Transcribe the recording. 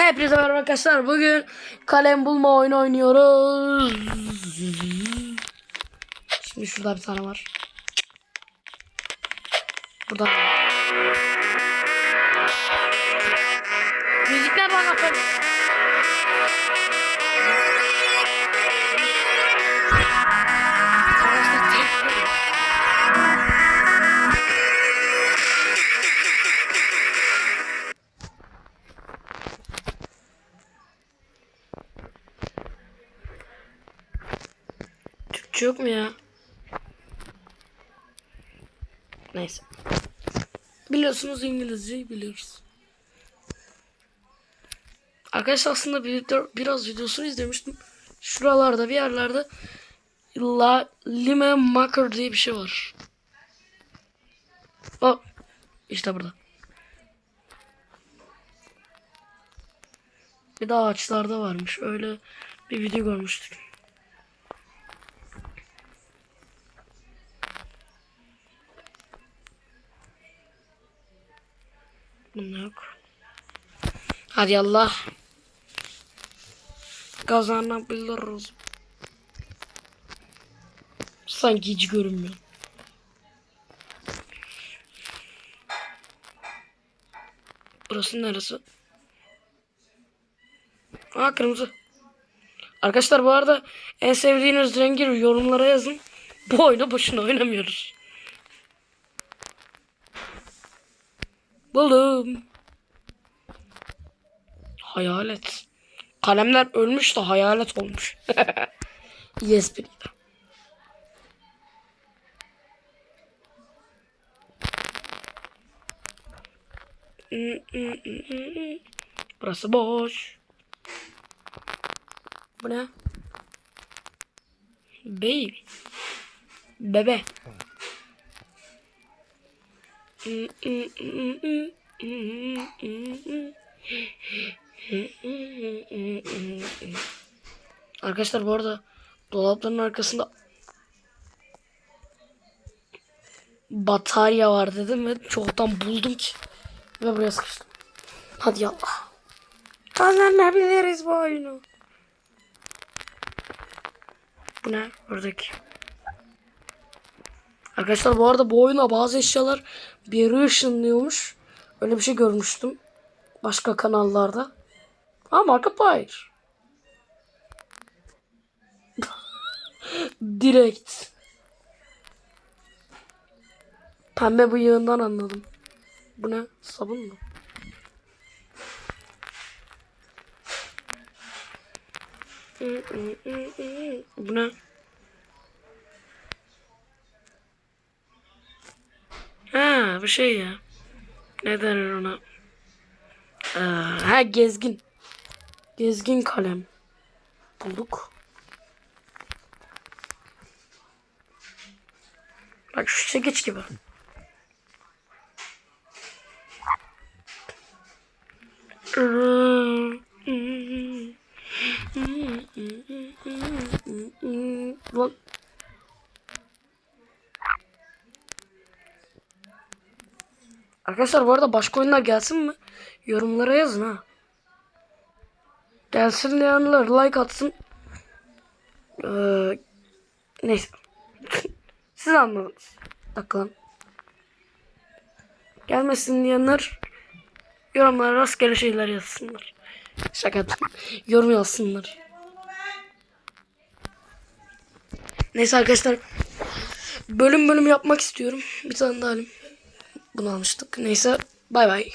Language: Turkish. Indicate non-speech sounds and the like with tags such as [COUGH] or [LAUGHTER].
Hepinize merhaba arkadaşlar. Bugün kalem bulma oyunu oynuyoruz. Şimdi şurada bir tane var. Burada. Müzikler bana bakın. Türkçe yok mu ya? Neyse. Biliyorsunuz İngilizceyi biliyoruz. Arkadaşlar aslında bir, biraz videosunu izlemiştim. Şuralarda bir yerlerde La Lime Maker diye bir şey var. Bak işte burada. Bir de ağaçlarda varmış. Öyle bir video görmüştük. Bunda yok. Hadi Allah. Kazanabiliriz. Sanki hiç görünmüyor. Burası neresi? Aa kırmızı. Arkadaşlar bu arada en sevdiğiniz rengi yorumlara yazın. Bu oyunu boşuna oynamıyoruz. Buldum. Hayalet. Kalemler ölmüş de hayalet olmuş. [LAUGHS] İyi espriydi. Burası boş. Bu ne? Baby. Bebe. Arkadaşlar bu arada dolapların arkasında batarya var dedim ve çoktan buldum ki ve buraya sıkıştım. Hadi yallah. Kazanabiliriz bu oyunu. Bu ne? Buradaki. Arkadaşlar bu arada bu oyuna bazı eşyalar bir yere ışınlıyormuş. Öyle bir şey görmüştüm. Başka kanallarda. Ha Markiplier. [LAUGHS] Direkt. Pembe bıyığından anladım. Bu ne? Sabun mu? [LAUGHS] Bu ne? Ha bu şey ya. Ne denir ona? Ee, ha gezgin. Gezgin kalem. Bulduk. Bak şu çekiç gibi. Lan. Arkadaşlar bu arada başka oyunlar gelsin mi? Yorumlara yazın ha. Gelsin diyenler like atsın. Ee, neyse. [LAUGHS] Siz anladınız. Bir dakika lan. Gelmesin diyenler yorumlara rastgele şeyler yazsınlar. Şaka. Yorum yazsınlar. Neyse arkadaşlar. Bölüm bölüm yapmak istiyorum. Bir tane daha alayım. Bunu almıştık. Neyse bay bay.